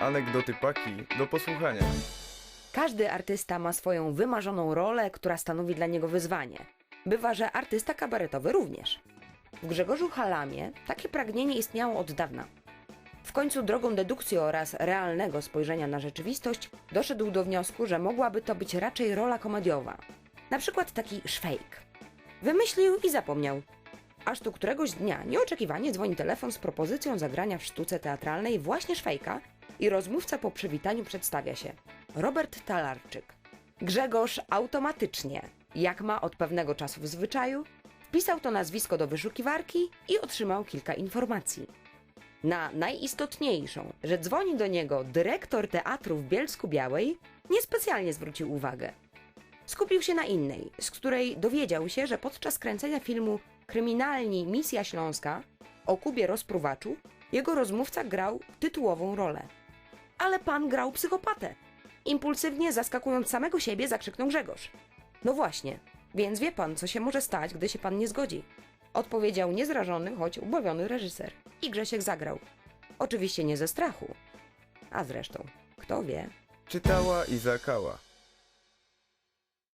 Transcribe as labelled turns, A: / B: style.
A: anegdoty paki do posłuchania.
B: Każdy artysta ma swoją wymarzoną rolę, która stanowi dla niego wyzwanie. Bywa, że artysta kabaretowy również. W Grzegorzu Halamie takie pragnienie istniało od dawna. W końcu drogą dedukcji oraz realnego spojrzenia na rzeczywistość doszedł do wniosku, że mogłaby to być raczej rola komediowa. Na przykład taki szwejk. Wymyślił i zapomniał. Aż tu któregoś dnia nieoczekiwanie dzwoni telefon z propozycją zagrania w sztuce teatralnej właśnie szwejka i rozmówca po przywitaniu przedstawia się. Robert Talarczyk. Grzegorz automatycznie, jak ma od pewnego czasu w zwyczaju, wpisał to nazwisko do wyszukiwarki i otrzymał kilka informacji. Na najistotniejszą, że dzwoni do niego dyrektor teatru w Bielsku Białej, niespecjalnie zwrócił uwagę. Skupił się na innej, z której dowiedział się, że podczas kręcenia filmu Kryminalni Misja Śląska o Kubie Rozpruwaczu jego rozmówca grał tytułową rolę. Ale pan grał psychopatę. Impulsywnie zaskakując samego siebie, zakrzyknął Grzegorz. No właśnie, więc wie pan, co się może stać, gdy się pan nie zgodzi. Odpowiedział niezrażony, choć ubawiony reżyser. I Grzesiek zagrał. Oczywiście nie ze strachu. A zresztą, kto wie?
A: Czytała i zakała.